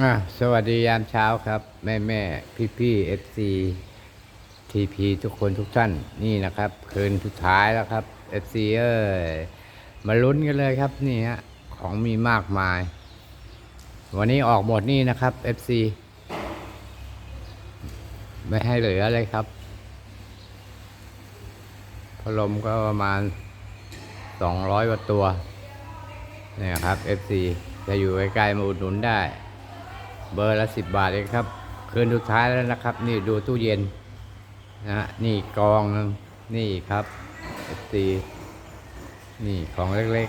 อะสวัสดียามเช้าครับ แม่แม่พี่พี่เอฟซีทีพีทุกคนทุกท่านนี่นะครับ คืนสุดท้ายแล้วครับเอฟซีเอ้ยมาลุ้นกันเลยครับนี่ฮะของมีมากมาย วันนี้ออกหมดนี่นะครับเอฟซีไม่ให้เหลือเลยครับพัดลมก็ประมาณสองร้อยกว่าตัวนี่ครับ FC จะอยู่ใกล้ๆมาอุดหนุนได้ เบอร์ละสิบบาทเองครับ คืนสุดท้ายแล้วนะครับ นี่ดูตู้เย็นนะฮะนี่กองนึงนี่ครับเอฟซีนี่ของเล็ก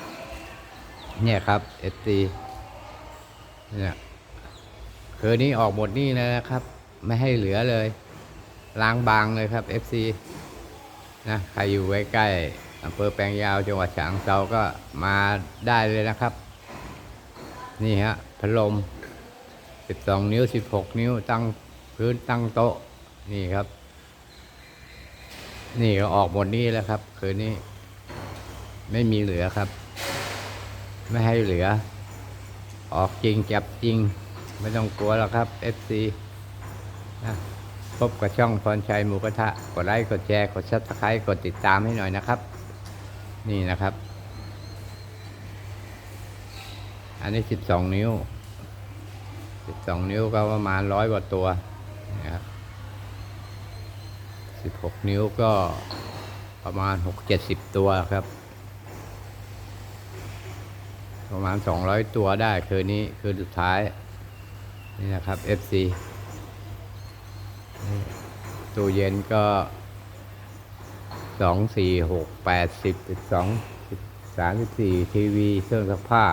ๆ เนี่ยครับเอฟซีเนี่ยคืนนี้ออกหมดนี่เลยนะครับ ไม่ให้เหลือเลยล้างบางเลยครับเอฟซีนะใครอยู่ใกล้ๆอำเภอแปลงยาวจังหวัดฉะเชิงเซาก็มาได้เลยนะครับ นี่ฮะพัดลม 12นิ้ว16นิ้วตั้งพื้นตั้งโต๊ะ นี่ครับ นี่ก็ออกหมดนี่แล้วครับ คืนนี้ ไม่มีเหลือครับ ไม่ให้เหลือ ออกจริงจับจริง ไม่ต้องกลัวแล้วครับ FC นะพบกับช่องพรชัยหมูกระทะ กดไลค์ กดแชร์ กดซับสไครต์กดติดตามให้หน่อยนะครับ นี่นะครับ อันนี้12นิ้ว 12นิ้วก็ประมาณร้อยกว่าตัวนะครับ16นิ้วก็ประมาณ6-70ตัวครับ ประมาณ200ตัวได้คืนนี้คืนสุดท้าย นี่นะครับ FC นี่ตู้เย็นก็2 4 6 8 10 12 34ทีวีเครื่องซักผ้า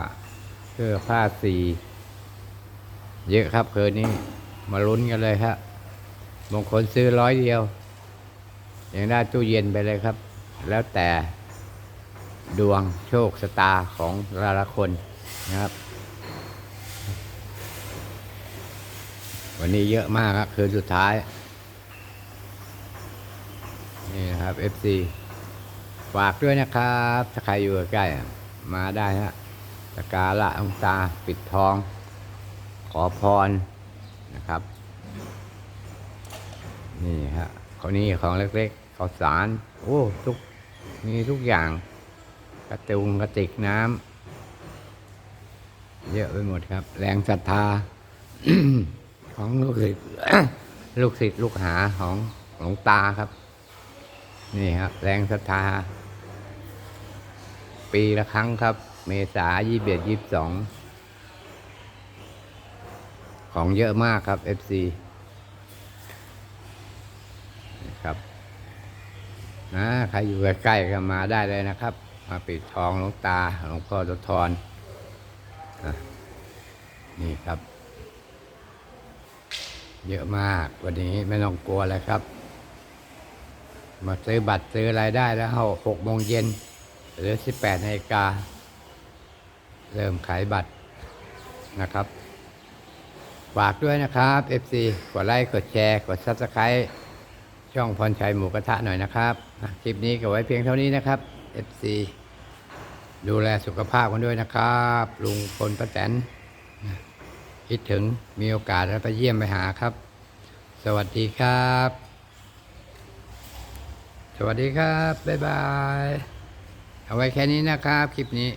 เครื่องซักผ้า4 เยอะครับคืนนี้ มาลุ้นกันเลยครับบางคนซื้อร้อยเดียวยังได้ตู้เย็นไปเลยครับ แล้วแต่ดวงโชคชะตาของแต่ละคนนะครับ วันนี้เยอะมากครับคืนสุดท้าย นี่นะครับ FC ฝากด้วยนะครับ ถ้าใครอยู่ใกล้มาได้ฮะสกการะองตาปิดทอง ขอพรนะครับ นี่ฮะเขานี่ของเล็กๆข้าวสาร โอ้ทุกมีทุกอย่าง กระตุงกระติกน้ำเยอะไปหมดครับ แรงศรัทธา ของลูกศิษย์ลูกศิษย์ลูกหาของหลวงตาครับ นี่ครับ แรงศรัทธา ปีละครั้งครับ เมษายี่สิบเอ็ดยี่สิบสอง ของเยอะมากครับ FC ครับนะใครอยู่ใกล้ๆก็มาได้เลยนะครับ มาปิดทองหลวงตาหลวงพ่อตทอะนี่ครับ เยอะมากวันนี้ไม่ต้องกลัวเลยครับ มาซื้อบัตรซื้ออะไรได้แล้วหกโมงเย็นหรือสิบแปดนาฬิกา เริ่มขายบัตรนะครับ ฝากด้วยนะครับ FC กดไลค์ กดแชร์ กด Subscribe ช่องพรชัยหมูกระทะหน่อยนะครับ คลิปนี้ก็ไว้เพียงเท่านี้นะครับ FC ดูแลสุขภาพกันด้วยนะครับ ลุงพลป้าแตนคิดถึงมีโอกาสแล้วไปเยี่ยมไปหาครับ สวัสดีครับ สวัสดีครับ บ๊ายบาย เอาไว้แค่นี้นะครับ คลิปนี้